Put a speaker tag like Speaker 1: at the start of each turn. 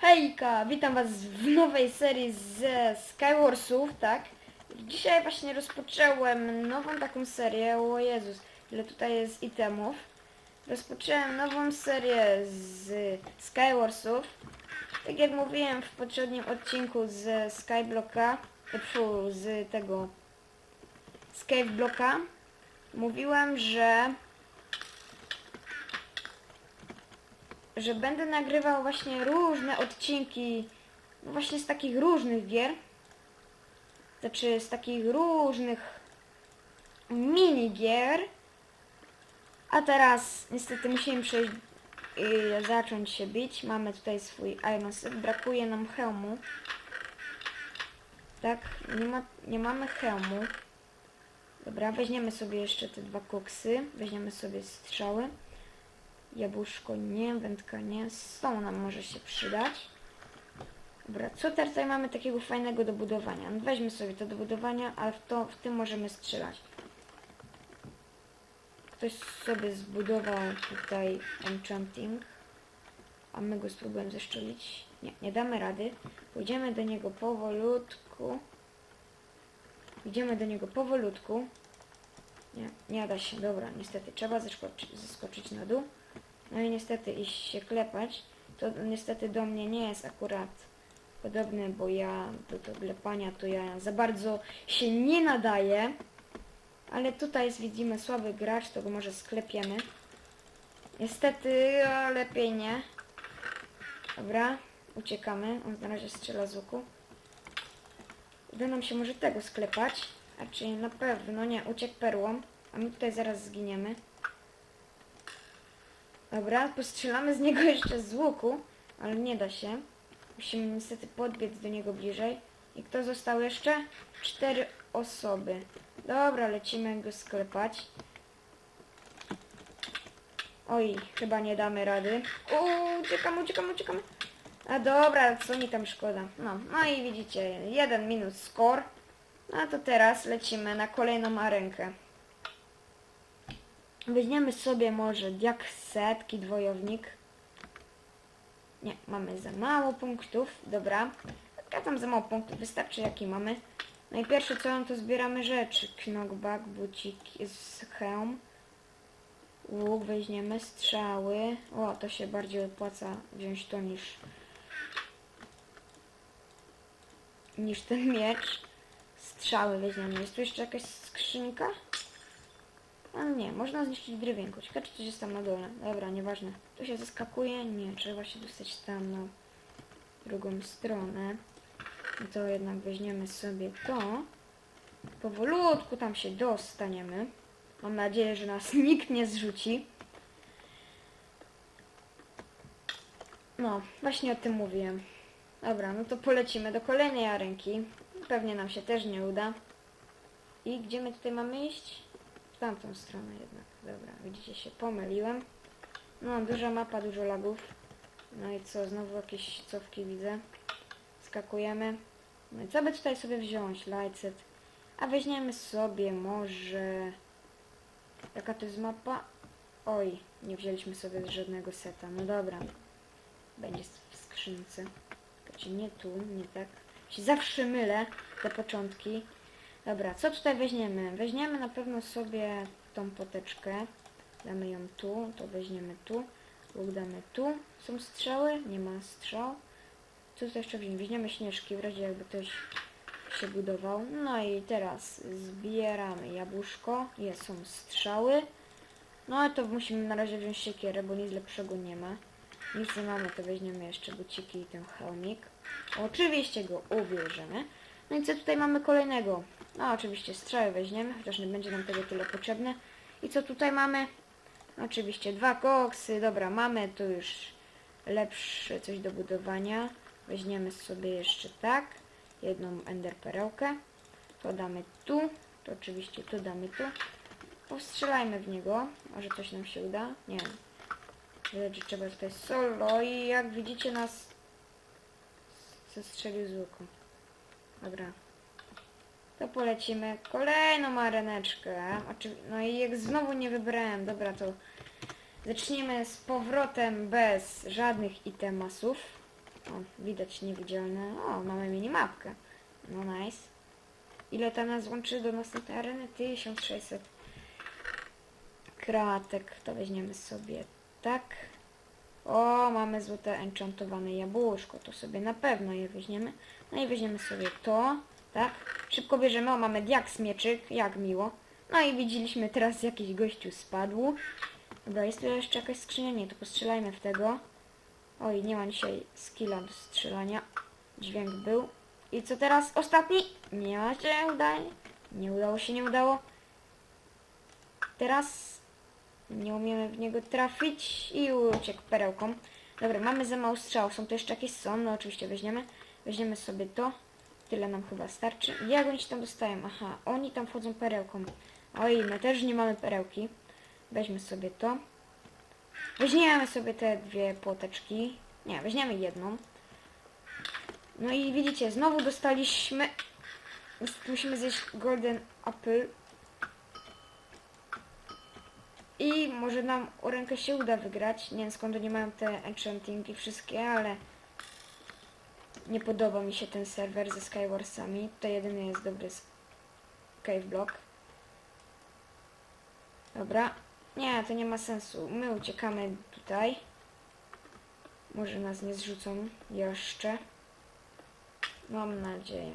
Speaker 1: Hejka, witam was w nowej serii ze Skywarsów, tak? Dzisiaj właśnie rozpocząłem nową taką serię, o Jezus, ile tutaj jest itemów. Rozpocząłem nową serię z Skywarsów. Tak jak mówiłem w poprzednim odcinku z Skyblocka, e, fu, z tego Skyblocka, mówiłem, że że będę nagrywał właśnie różne odcinki no właśnie z takich różnych gier. Znaczy z takich różnych minigier. A teraz niestety musimy przejść i zacząć się bić. Mamy tutaj swój Iron Set. Brakuje nam hełmu. Tak, nie, ma, nie mamy hełmu. Dobra, weźmiemy sobie jeszcze te dwa koksy. Weźmiemy sobie strzały. Jabłuszko nie, wędka nie. Są nam może się przydać. Dobra, co teraz tutaj mamy takiego fajnego do budowania? No weźmy sobie to do budowania, ale w, to, w tym możemy strzelać. Ktoś sobie zbudował tutaj enchanting. A my go spróbujemy zeszczelić. Nie, nie damy rady. Pójdziemy do niego powolutku. Idziemy do niego powolutku. Nie, nie da się. Dobra, niestety trzeba zeskoczyć, zeskoczyć na dół. No i niestety iść się klepać. To niestety do mnie nie jest akurat podobne, bo ja do tego klepania to ja za bardzo się nie nadaję. Ale tutaj jest, widzimy, słaby gracz, to go może sklepiemy. Niestety, lepiej nie. Dobra, uciekamy. On na razie strzela z łuku. Uda nam się może tego sklepać. A czy na pewno nie, uciekł perłą. A my tutaj zaraz zginiemy. Dobra, postrzelamy z niego jeszcze z łuku, ale nie da się. Musimy niestety podbiec do niego bliżej. I kto został jeszcze? Cztery osoby. Dobra, lecimy go sklepać. Oj, chyba nie damy rady. Uuu, uciekamy, uciekamy, uciekamy. A dobra, co mi tam szkoda. No, no i widzicie, jeden minus score. No to teraz lecimy na kolejną arenkę. Weźmiemy sobie może jak setki dwojownik. Nie, mamy za mało punktów. Dobra. Ja tam za mało punktów, wystarczy jaki mamy. No i pierwsze co to zbieramy rzeczy. Knockback, bucik, z hełm. Łuk weźmiemy, strzały. O, to się bardziej opłaca wziąć to niż niż ten miecz. Strzały weźmiemy. Jest tu jeszcze jakaś skrzynka? Ale nie, można zniszczyć drewienko. Ciekawe, czy coś jest tam na dole. Dobra, nieważne. Tu się zaskakuje? Nie, trzeba się dostać tam na drugą stronę. I to jednak weźmiemy sobie to. Powolutku tam się dostaniemy. Mam nadzieję, że nas nikt nie zrzuci. No, właśnie o tym mówiłem. Dobra, no to polecimy do kolejnej arenki. Pewnie nam się też nie uda. I gdzie my tutaj mamy iść? W tamtą stronę jednak. Dobra, widzicie, się pomyliłem. No, duża mapa, dużo lagów. No i co, znowu jakieś cofki widzę. Skakujemy. No i co by tutaj sobie wziąć? Lightset. A weźmiemy sobie może... Jaka to jest mapa? Oj, nie wzięliśmy sobie żadnego seta. No dobra. Będzie w skrzynce. Nie tu, nie tak. Się zawsze mylę te początki. Dobra, co tutaj weźmiemy? Weźmiemy na pewno sobie tą poteczkę. Damy ją tu, to weźmiemy tu. Łuk damy tu. Są strzały? Nie ma strzał. Co tutaj jeszcze wziąć? Weźmiemy śnieżki, w razie jakby ktoś się budował. No i teraz zbieramy jabłuszko. Jest, są strzały. No to musimy na razie wziąć siekierę, bo nic lepszego nie ma. Nic nie mamy, to weźmiemy jeszcze buciki i ten hełmik. Oczywiście go ubierzemy. No i co tutaj mamy kolejnego? No oczywiście strzały weźmiemy, chociaż nie będzie nam tego tyle potrzebne. I co tutaj mamy? Oczywiście dwa koksy, dobra, mamy tu już lepsze coś do budowania. Weźmiemy sobie jeszcze tak, jedną ender perełkę. To damy tu, to oczywiście tu damy tu. Postrzelajmy w niego, może coś nam się uda, nie wiem. Lecz trzeba tutaj solo i jak widzicie nas zestrzelił z łuku. Dobra. to polecimy kolejną areneczkę. No i jak znowu nie wybrałem, dobra, to zaczniemy z powrotem bez żadnych itemasów. O, widać niewidzialne. O, mamy minimapkę. No nice. Ile tam nas łączy do następnej areny? 1600 kratek. To weźmiemy sobie tak. O, mamy złote enchantowane jabłuszko. To sobie na pewno je weźmiemy. No i weźmiemy sobie to. Tak. Szybko bierzemy. O, mamy diaks mieczyk. Jak miło. No i widzieliśmy teraz jakiś gościu spadł. Dobra, jest tu jeszcze jakaś skrzynia? Nie, to postrzelajmy w tego. Oj, nie mam dzisiaj skilla do strzelania. Dźwięk był. I co teraz? Ostatni? Nie ma się udaje. Nie udało się, nie udało. Teraz nie umiemy w niego trafić i uciekł perełką. Dobra, mamy za mało strzał. Są tu jeszcze jakieś są, no oczywiście weźmiemy. Weźmiemy sobie to. Tyle nam chyba starczy. Jak oni się tam dostają? Aha, oni tam wchodzą perełką. Oj, my też nie mamy perełki. Weźmy sobie to. Weźmiemy sobie te dwie płoteczki. Nie, weźmiemy jedną. No i widzicie, znowu dostaliśmy... Musimy zjeść Golden Apple. I może nam o rękę się uda wygrać. Nie wiem skąd oni mają te enchantingi wszystkie, ale... Nie podoba mi się ten serwer ze Skywarsami. To jedyny jest dobry Cave Block. Dobra. Nie, to nie ma sensu. My uciekamy tutaj. Może nas nie zrzucą jeszcze. Mam nadzieję.